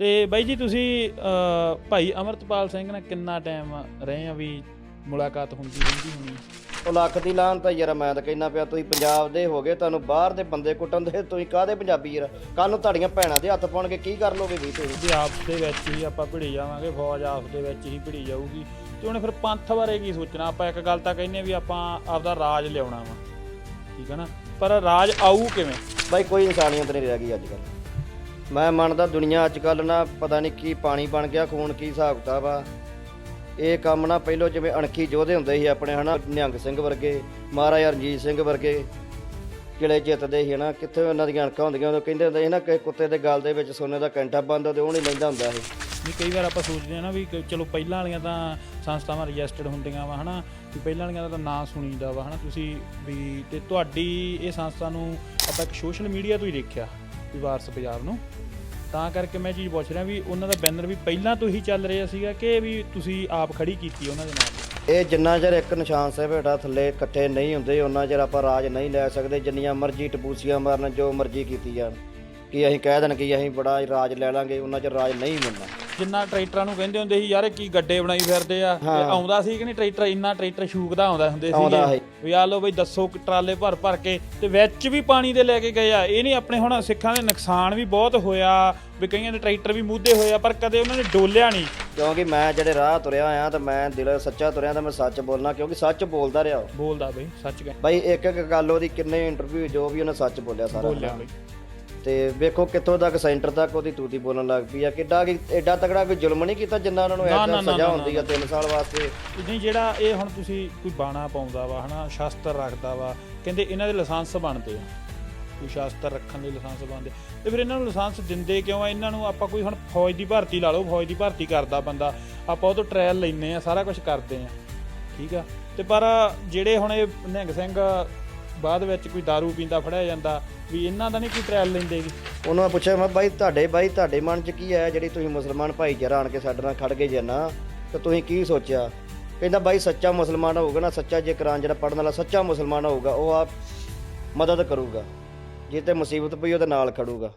ਤੇ ਬਾਈ ਜੀ ਤੁਸੀਂ ਭਾਈ ਅਮਰਤਪਾਲ ਸਿੰਘ ਨਾਲ ਕਿੰਨਾ ਟਾਈਮ ਰਹੇ ਆ ਵੀ ਮੁਲਾਕਾਤ ਹੁੰਦੀ ਰਹਿੰਦੀ ਹੋਣੀ? ਉਹ ਲੱਖ ਦੀ ਲਾਨ ਤਾਂ ਯਾਰ ਮੈਂ ਤਾਂ ਕਹਿਣਾ ਪਿਆ ਤੁਸੀਂ ਪੰਜਾਬ ਦੇ ਹੋਗੇ ਤੁਹਾਨੂੰ ਬਾਹਰ ਦੇ ਬੰਦੇ ਕੁੱਟਣ ਦੇ ਤੁਸੀਂ ਕਾਹਦੇ ਪੰਜਾਬੀ ਯਾਰ? ਕੱਲ ਨੂੰ ਤੁਹਾਡੀਆਂ ਭੈਣਾਂ ਦੇ ਹੱਥ ਪਾਉਣਗੇ ਕੀ ਕਰ ਲੋਗੇ ਵੀ ਤੁਸੀਂ ਵੀ ਆਪਸ ਦੇ ਵਿੱਚ ਹੀ ਆਪਾਂ ਭਿੜੀ ਜਾਵਾਂਗੇ ਫੌਜ ਆਪਸ ਦੇ ਵਿੱਚ ਹੀ ਭਿੜੀ ਜਾਊਗੀ। ਤੇ ਉਹਨੇ ਫਿਰ ਪੰਥ ਬਾਰੇ ਕੀ ਸੋਚਣਾ? ਆਪਾਂ ਇੱਕ ਗੱਲ ਤਾਂ ਕਹਿੰਨੇ ਵੀ ਆਪਾਂ ਆਪਦਾ ਰਾਜ ਲਿਆਉਣਾ ਵਾ। ਠੀਕ ਹੈ ਨਾ? ਪਰ ਰਾਜ ਆਊ ਕਿਵੇਂ? ਬਾਈ ਕੋਈ ਇਨਸਾਨੀਅਤ ਨਹੀਂ ਰਹਿ ਗਈ ਅੱਜ ਕੱਲ ਮੈਂ ਮੰਨਦਾ ਦੁਨੀਆ ਅੱਜ ਕੱਲ ਨਾ ਪਤਾ ਨਹੀਂ ਕੀ ਪਾਣੀ ਬਣ ਗਿਆ, ਖੂਨ ਕੀ ਹਿਸਾਬ ਕਿਤਾਬ ਆ। ਇਹ ਕੰਮ ਨਾ ਪਹਿਲੋਂ ਜਿਵੇਂ ਅਣਖੀ ਯੋਧੇ ਹੁੰਦੇ ਸੀ ਆਪਣੇ, ਹਨਾ, ਨਿਹੰਗ ਸਿੰਘ ਵਰਗੇ, ਮਹਾਰਾਜਾ ਰਣਜੀਤ ਸਿੰਘ ਵਰਗੇ, ਕਿਲੇ ਜਿੱਤਦੇ ਸੀ, ਹਨਾ, ਕਿੱਥੇ ਉਹਨਾਂ ਦੀਆਂ ਅਣਖਾਂ ਹੁੰਦੀਆਂ, ਉਦੋਂ ਕਹਿੰਦੇ ਹੁੰਦੇ ਸੀ ਨਾ ਕਿ ਕੁੱਤੇ ਦੇ ਗਲ ਦੇ ਵਿੱਚ ਸੋਨੇ ਦਾ ਕੈਂਠਾ ਬੰਦ ਤੇ ਉਹ ਨਹੀਂ ਲੈਂਦਾ ਹੁੰਦਾ ਸੀ। ਵੀ ਕਈ ਵਾਰ ਆਪਾਂ ਸੋਚਦੇ ਆ ਨਾ ਵੀ ਚਲੋ ਪਹਿਲਾਂ ਵਾਲੀਆਂ ਤਾਂ ਸੰਸਥਾਵਾਂ ਰਜਿਸਟਰਡ ਹੁੰਦੀਆਂ ਵਾ, ਹਨਾ, ਵੀ ਪਹਿਲਾਂ ਵਾਲੀਆਂ ਦਾ ਤਾਂ ਨਾਂ ਸੁਣੀਦਾ ਵਾ, ਹਨਾ, ਤੁਸੀਂ ਵੀ ਤੇ ਤੁਹਾਡੀ ਇਹ ਸੰਸਥਾ ਨੂੰ ਆਪਾਂ ਇੱਕ ਸੋਸ਼ਲ ਮੀਡੀਆ ਤੋਂ ਹੀ ਦੇਖਿਆ। ਵੀ ਵਾਰਸ ਬਾਜ਼ਾਰ ਨੂੰ। ਤਾਂ ਕਰਕੇ ਮੈਂ ਚੀਜ਼ ਪੁੱਛ ਰਿਹਾ ਵੀ ਉਹਨਾਂ ਦਾ ਬੈਨਰ ਵੀ ਪਹਿਲਾਂ ਤੋਂ ਹੀ ਚੱਲ ਰਿਹਾ ਸੀਗਾ ਕਿ ਵੀ ਤੁਸੀਂ ਆਪ ਖੜੀ ਕੀਤੀ ਉਹਨਾਂ ਦੇ ਨਾਲ? ਇਹ ਜਿੰਨਾ ਚਿਰ ਇੱਕ ਨਿਸ਼ਾਨ ਸਾਹਿਬ ਹੇਠਾਂ ਥੱਲੇ ਇਕੱਠੇ ਨਹੀਂ ਹੁੰਦੇ ਉਹਨਾਂ ਚਿਰ ਆਪਾਂ ਰਾਜ ਨਹੀਂ ਲੈ ਸਕਦੇ, ਜਿੰਨੀਆਂ ਮਰਜ਼ੀ ਟਪੂਸੀਆਂ ਮਾਰਨ ਜੋ ਮਰਜ਼ੀ ਕੀਤੀ ਜਾਣ। ਕਿ ਅਸੀਂ ਕਹਿ ਦੇਣ ਕਿ ਅਸੀਂ ਬੜਾ ਰਾਜ ਲੈ ਲਾਂਗੇ ਉਹਨਾਂ ਚਿਰ ਰਾਜ ਨਹੀਂ ਮਿਲਣਾ। ਜਿੰਨਾ ਟਰੈਕਟਰਾਂ ਨੂੰ ਕਹਿੰਦੇ ਹੁੰਦੇ ਸੀ ਯਾਰ ਇਹ ਕੀ ਗੱਡੇ ਬਣਾਈ ਫਿਰਦੇ ਆ। ਆਉਂਦਾ ਸੀ ਕਿ ਨਹੀਂ ਟਰੈਕਟਰ ਇੰਨਾ ਟਰੈਕਟਰ ਸ਼ੂਕਦਾ ਆਉਂਦਾ ਹੁੰਦੇ ਆਉਂਦਾ ਸੀ। ਵੀ ਆ ਲੋ ਬਈ ਦੱਸੋ ਕਿ ਟਰਾਲੇ ਭਰ ਭਰ ਕੇ ਤੇ ਵਿੱਚ ਵੀ ਪਾਣੀ ਦੇ ਲੈ ਕੇ ਗਏ ਆ। ਇਹ ਨਹੀਂ ਆਪਣੇ ਹੁਣ ਸਿੱਖਾਂ ਦੇ ਨੁਕਸਾਨ ਵੀ ਬਹੁਤ ਹੋਇਆ ਵੀ ਕਈਆਂ ਦੇ ਟਰੈਕਟਰ ਵੀ ਮੁੱਦੇ ਹੋਏ ਆ ਪਰ ਕਦੇ ਉਹਨਾਂ ਨੇ ਡੋਲਿਆ ਨਹੀਂ। ਕਿਉਂਕਿ ਮੈਂ ਜਿਹੜੇ ਰਾਹ ਤੁਰਿਆ ਆ ਤਾਂ ਮੈਂ ਦਿਲ ਸੱਚਾ ਤੁਰਿਆ ਤਾਂ ਮੈਂ ਸੱਚ ਬੋਲਣਾ ਕਿਉਂਕਿ ਸੱਚ ਬੋਲਦਾ ਰਿਹਾ ਉਹ। ਬੋਲਦਾ ਬਈ ਸੱਚ ਕਹਿ। ਬਾਈ ਇੱਕ ਇੱਕ ਗੱਲ ਉਹਦੀ ਕਿੰਨੇ ਇੰਟਰਵਿਊ ਜੋ ਵੀ ਉਹਨੇ ਸੱਚ ਬੋਲਿਆ ਸਾਰਾ। ਬੋਲਿਆ ਬਈ। ਤੇ ਵੇਖੋ ਕਿੱਥੋਂ ਤੱਕ ਸੈਂਟਰ ਤੱਕ ਉਹਦੀ ਤੂਤੀ ਬੋਲਣ ਲੱਗ ਪਈ ਆ। ਕਿੱਡਾ ਕਿ ਐਡਾ ਤਗੜਾ ਕੋਈ ਜ਼ੁਲਮ ਨਹੀਂ ਕੀਤਾ ਜਿੰਨਾ ਉਹਨਾਂ ਨੂੰ ਨਾ, ਐਡਾ ਨਾ, ਨਾ, ਸਜ਼ਾ ਨਾ, ਹੁੰਦੀ ਆ 3 ਸਾਲ ਵਾਸਤੇ। ਨਹੀਂ ਜਿਹੜਾ ਇਹ ਹੁਣ ਤੁਸੀਂ ਕੋਈ ਬਾਣਾ ਪਾਉਂਦਾ ਵਾ ਹਨਾ ਸ਼ਾਸਤਰ ਰੱਖਦਾ ਵਾ ਕਹਿੰਦੇ ਇਹਨਾਂ ਦੇ ਲਾਇਸੈਂਸ ਬਣਦੇ ਆ। ਕੋਈ ਸ਼ਾਸਤਰ ਰੱਖਣ ਲਈ ਲਾਇਸੈਂਸ ਬਣਦੇ ਤੇ ਫਿਰ ਇਹਨਾਂ ਨੂੰ ਲਾਇਸੈਂਸ ਦਿੰਦੇ ਕਿਉਂ ਆ? ਇਹਨਾਂ ਨੂੰ ਆਪਾਂ ਕੋਈ ਹੁਣ ਫੌਜ ਦੀ ਭਰਤੀ ਲਾ ਲਓ ਫੌਜ ਦੀ ਭਰਤੀ ਕਰਦਾ ਬੰਦਾ। ਆਪਾਂ ਉਹ ਤੋਂ ਟ੍ਰਾਇਲ ਲੈਨੇ ਆ ਸਾਰਾ ਕੁਝ ਕਰਦੇ ਆ। ਠੀਕ ਆ? ਤੇ ਪਰ ਜਿਹੜੇ ਹੁਣ ਇਹ ਨਿਹੰਗ ਸਿੰਘ ਬਾਅਦ ਵਿੱਚ ਕੋਈ दारू ਪੀਂਦਾ ਫੜਿਆ ਜਾਂਦਾ, ਵੀ ਇਹਨਾਂ ਦਾ ਨਹੀਂ ਕੋਈ ਟ੍ਰਾਇਲ ਲੈਂਦੇ ਗੇ? ਉਹਨਾਂ ਪੁੱਛਿਆ, ਮੈਂ ਬਾਈ ਤੁਹਾਡੇ ਬਾਈ ਤੁਹਾਡੇ ਮਨ 'ਚ ਕੀ ਹੈ ਜਿਹੜੀ ਤੁਸੀਂ ਮੁਸਲਮਾਨ ਭਾਈਚਾਰਾ ਆਣ ਕੇ ਸਾਡੇ ਨਾਲ ਖੜ ਗਏ ਜੇ ਨਾ, ਤਾਂ ਤੁਸੀਂ ਕੀ ਸੋਚਿਆ? ਕਹਿੰਦਾ ਬਾਈ ਸੱਚਾ ਮੁਸਲਮਾਨ ਹੋਊਗਾ ਨਾ, ਸੱਚਾ ਜੇ ਕੁਰਾਨ ਜਿਹੜਾ ਪੜਨ ਵਾਲਾ ਸੱਚਾ ਮੁਸਲਮਾਨ ਹੋਊਗਾ, ਉਹ ਆਪ ਮਦਦ ਕਰੂਗਾ ਜੇ ਤੇ ਮੁਸੀਬਤ ਪਈ ਉਹਦੇ ਨਾਲ ਖੜੂਗਾ।